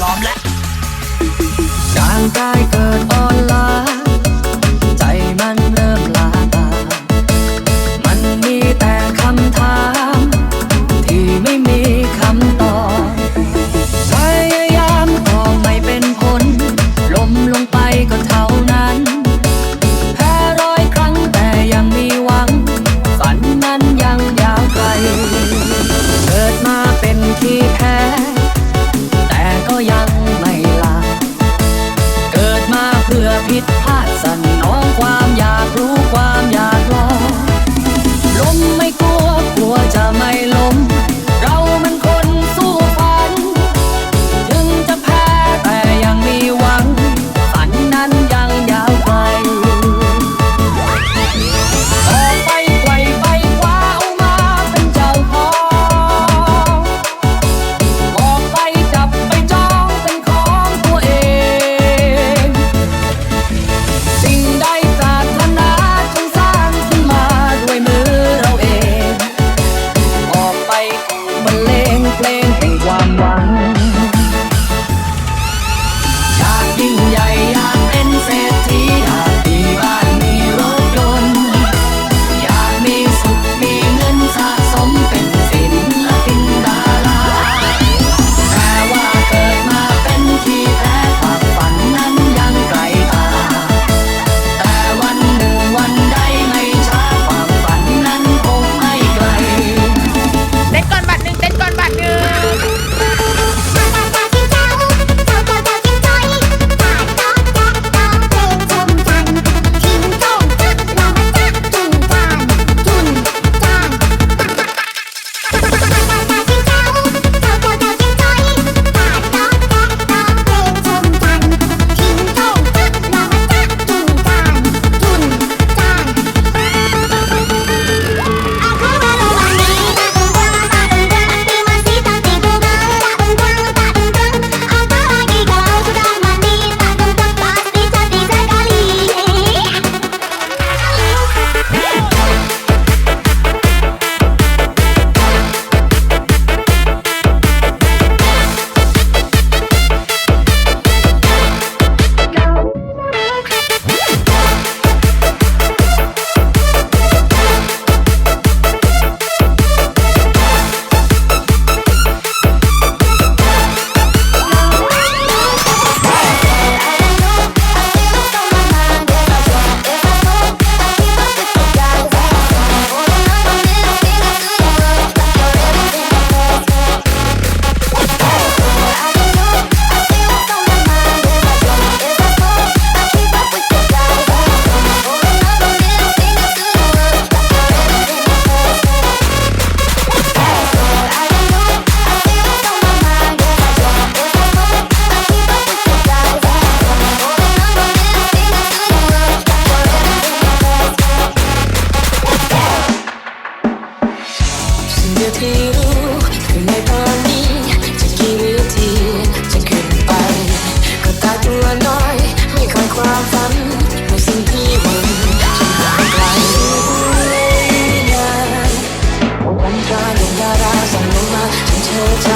ยอมและร่างกายเกิดอ่อนล้า อยู่ที่รู้คือในตอนนี้จะกี่ทีจะขึ้นไป ก็ตาตัวน้อยไม่ค่อยความฝันในสิ่งที่หวังฉันห่างไกลวันตราลงดาราสั่งลงมาจนเธอจะ